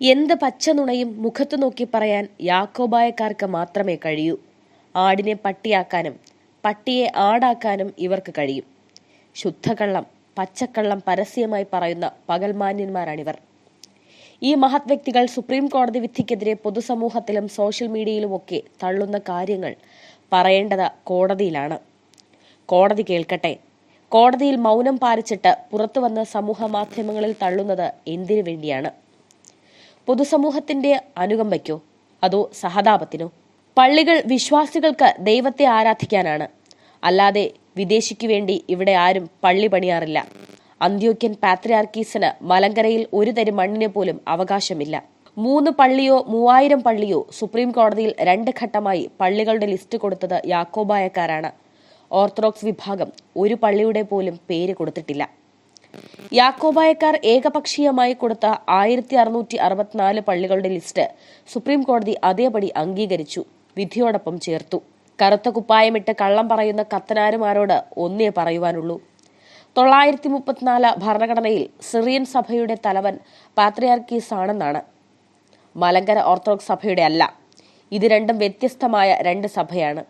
എന്ത് പച്ചനുണയും മുഖത്തു നോക്കി പറയാൻ യാക്കോബായക്കാർക്ക് മാത്രമേ കഴിയൂ. ആടിനെ പട്ടിയാക്കാനും പട്ടിയെ ആടാക്കാനും ഇവർക്ക് കഴിയും. ശുദ്ധകള്ളം പച്ചക്കള്ളം പരസ്യമായി പറയുന്ന പകൽമാന്യന്മാരാണിവർ. ഈ മഹത് വ്യക്തികൾ സുപ്രീം കോടതി വിധിക്കെതിരെ പൊതുസമൂഹത്തിലും സോഷ്യൽ മീഡിയയിലുമൊക്കെ തള്ളുന്ന കാര്യങ്ങൾ പറയേണ്ടത് കോടതിയിലാണ്. കോടതി കേൾക്കട്ടെ. കോടതിയിൽ മൗനം പാലിച്ചിട്ട് പുറത്തു വന്ന് സമൂഹ മാധ്യമങ്ങളിൽ തള്ളുന്നത് എന്തിനു വേണ്ടിയാണ്? പൊതുസമൂഹത്തിന്റെ അനുകമ്പയ്ക്കോ? അതോ സഹതാപത്തിനോ? പള്ളികൾ വിശ്വാസികൾക്ക് ദൈവത്തെ ആരാധിക്കാനാണ്. അല്ലാതെ വിദേശിക്ക് വേണ്ടി ഇവിടെ ആരും പള്ളി പണിയാറില്ല. അന്ത്യോക്യൻ പാത്രിയാർക്കീസിന് മലങ്കരയിൽ ഒരു തരി മണ്ണിന് പോലും അവകാശമില്ല. മൂന്ന് പള്ളിയോ മൂവായിരം പള്ളിയോ സുപ്രീം കോടതിയിൽ രണ്ട് ഘട്ടമായി പള്ളികളുടെ ലിസ്റ്റ് കൊടുത്തത് യാക്കോബായക്കാരാണ്. ഓർത്തഡോക്സ് വിഭാഗം ഒരു പള്ളിയുടെ പോലും പേര് കൊടുത്തിട്ടില്ല. യാക്കോബായക്കാർ ഏകപക്ഷീയമായി കൊടുത്ത ആയിരത്തി അറുന്നൂറ്റി അറുപത്തിനാല് പള്ളികളുടെ ലിസ്റ്റ് സുപ്രീം കോടതി അതേപടി അംഗീകരിച്ചു. വിധിയോടൊപ്പം ചേർത്തു. കറുത്ത കുപ്പായമിട്ട് കള്ളം പറയുന്ന കത്തനാരുമാരോട് ഒന്നേ പറയുവാനുള്ളൂ. തൊള്ളായിരത്തി മുപ്പത്തിനാല് ഭരണഘടനയിൽ സിറിയൻ സഭയുടെ തലവൻ പാത്രിയാർക്കീസ് ആണെന്നാണ് മലങ്കര ഓർത്തഡോക്സ് സഭയുടെ അല്ല. ഇത് രണ്ടും വ്യത്യസ്തമായ രണ്ട് സഭയാണ്.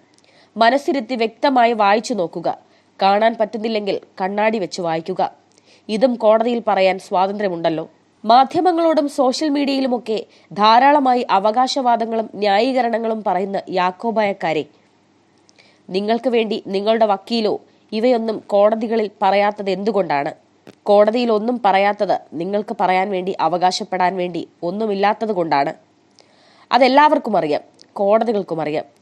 മനസ്സിരുത്തി വ്യക്തമായി വായിച്ചു നോക്കുക. കാണാൻ പറ്റുന്നില്ലെങ്കിൽ കണ്ണാടി വെച്ച് വായിക്കുക. ഇതും കോടതിയിൽ പറയാൻ സ്വാതന്ത്ര്യമുണ്ടല്ലോ. മാധ്യമങ്ങളോടും സോഷ്യൽ മീഡിയയിലുമൊക്കെ ധാരാളമായി അവകാശവാദങ്ങളും ന്യായീകരണങ്ങളും പറയുന്ന യാക്കോബായക്കാരെ. നിങ്ങൾക്ക് വേണ്ടി നിങ്ങളുടെ വക്കീലോ ഇവയൊന്നും കോടതികളിൽ പറയാത്തത് എന്തുകൊണ്ടാണ്? കോടതിയിൽ ഒന്നും പറയാത്തത് നിങ്ങൾക്ക് പറയാൻ വേണ്ടി അവകാശപ്പെടാൻ വേണ്ടി ഒന്നുമില്ലാത്തത് കൊണ്ടാണ്. അതെല്ലാവർക്കും അറിയാം കോടതികൾക്കും അറിയാം.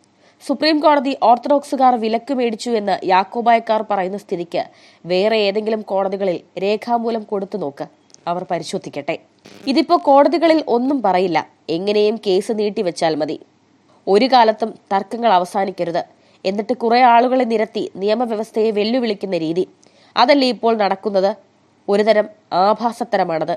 സുപ്രീം കോടതി ഓർത്തഡോക്സുകാർ വിലക്ക് മേടിച്ചു എന്ന് യാക്കോബായക്കാർ പറയുന്ന സ്ഥിതിക്ക് വേറെ ഏതെങ്കിലും കോടതികളിൽ രേഖാമൂലം കൊടുത്തു നോക്ക്. അവർ പരിശോധിക്കട്ടെ. ഇതിപ്പോ കോടതികളിൽ ഒന്നും പറയില്ല. എങ്ങനെയും കേസ് നീട്ടിവെച്ചാൽ മതി. ഒരു കാലത്തും തർക്കങ്ങൾ അവസാനിക്കരുത്. എന്നിട്ട് കുറെ ആളുകളെ നിരത്തി നിയമവ്യവസ്ഥയെ വെല്ലുവിളിക്കുന്ന രീതി. അതല്ലേ ഇപ്പോൾ നടക്കുന്നത്? ഒരുതരം ആഭാസത്തരമാണത്.